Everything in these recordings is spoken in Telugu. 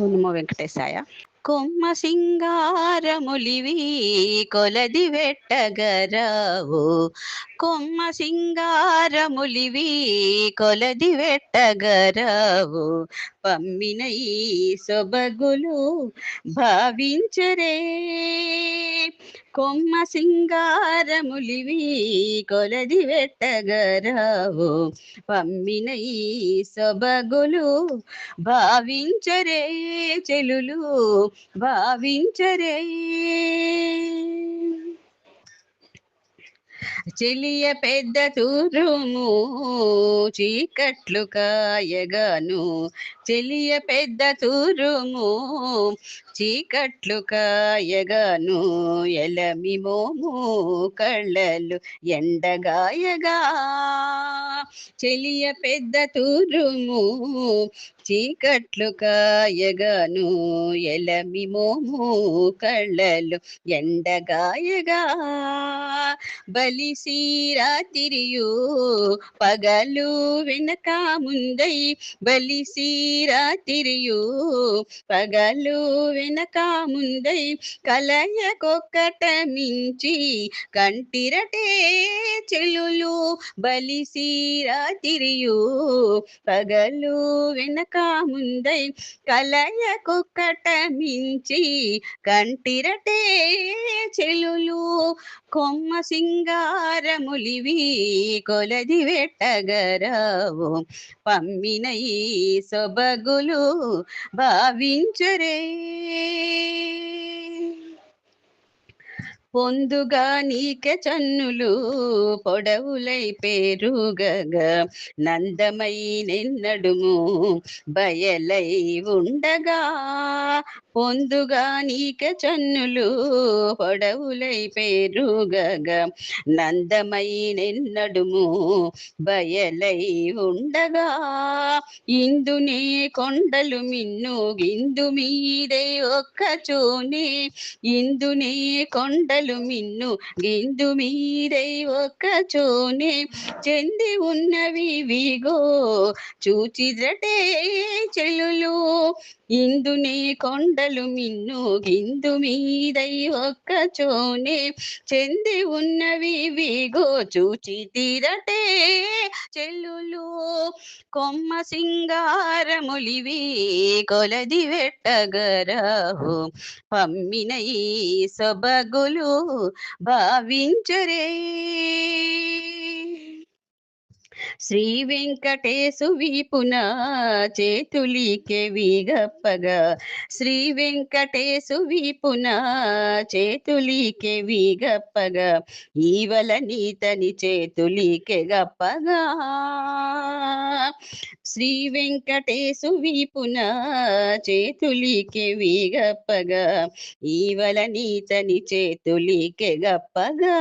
నమో వెంకటేశాయ. కొమ్మ సింగారములివి కొలది వెట్టగరావు. కొమ్మ సింగారములివి కొలది వెట్టగరావు. పమ్మిన ఈ సొబగులు భావించరే. కొమ్మ సింగారములివి కొలది వెట్టగరావు. పమ్మిన ఈ సొబగులు భావించరే. చెలులు భావించరే. చెలియ పెద్ద తూరుము చీకట్లు కాయగాను. చెలియ పెద్ద తూరుము చీకట్లు కాయగాను. ఎలమి మోము కళ్ళలు ఎండగాయగా. చెలియ పెద్ద తూరుము చీకట్లు కాయగాను. ఎలమి మోము కళ్ళలు ఎండగాయగా. బలిసి రాతిరియు పగలు వెనక ముందై బలిసి రాతిరియు పగలు వెనక ముందై కలయకొక్కట మించి కంటిరటే చెలులు బలిసి రాతిరియు పగలు వెనక ముందై కలయకొక్కట మించి కంటిరటే చెలులు కొమ్మ సింగారములివి కొలది వెట్టగరావు. పమ్మిన ఈ సొబగులు భావించరే. పొందుగా నీక చన్నులు పొడవులై పేరుగగా. నందమై నిన్నడుము బయలై ఉండగా. పొందుగా నీక చన్నులు పొడవులై పేరుగగా. నందమై నిన్నడుము బయలై ఉండగా. ఇందునే కొండలు మిన్ను గిందు మీదే ఒక్కచూనే ఇందునే కొండలు మిన్ను గిందు మీదై ఒక్క చోనే చెంది ఉన్నవి విగో చూచిద్రటే చెలులు. ఇందునే కొండలు మిన్ను గిందు మీదై ఒక్క చోనే చెంది ఉన్నవి విగో చూచి తీరటే చెల్లులు కొమ్మ సింగారములివి కొలది వెట్టగరావు. పమ్మిన ఈ సొబగులు భావించరే. శ్రీ వెంకటేశు వీపున చేతులికే వీగప్పగా. శ్రీ వెంకటేశు వీపున చేతులికే వీగప్పగా. ఈవల నీతని చేతులికే గప్పగా. శ్రీ వెంకటేశు వీపున చేతులికే వీగప్పగా. ఈవల నీతని చేతులికే గప్పగా.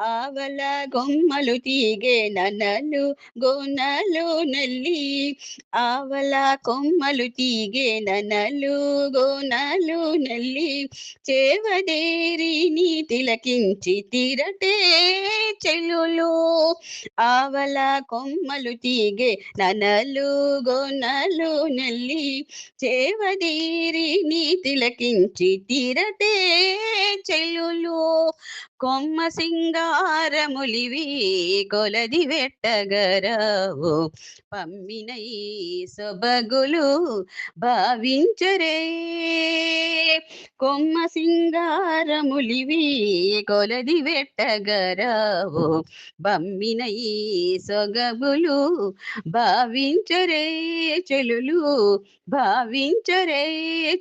ఆవల గొమ్మలు తీగే ననలు గోనలు నల్లి. ఆవల కొమ్మలు తీగే ననలు గోనలు నల్లి. చేవదేరిని తిలకించి తిరటే చెల్లులు. ఆవల కొమ్మలు తీగే ననలు గోనలు నల్లి. చేవదేరిని తిలకించి తిరటే చెల్లులు. కొమ్మ సింగా భారములివి కొలది వెట్టగరావు. పమ్మిన ఈ సొబగులు భావించరే. కొమ్మ సింగారములివి కొలది వెట్టగరావు. బమ్మిన ఈ సొగబులు భావించరే చెలులు భావించరే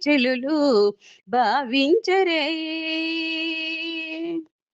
చెలులు భావించరే.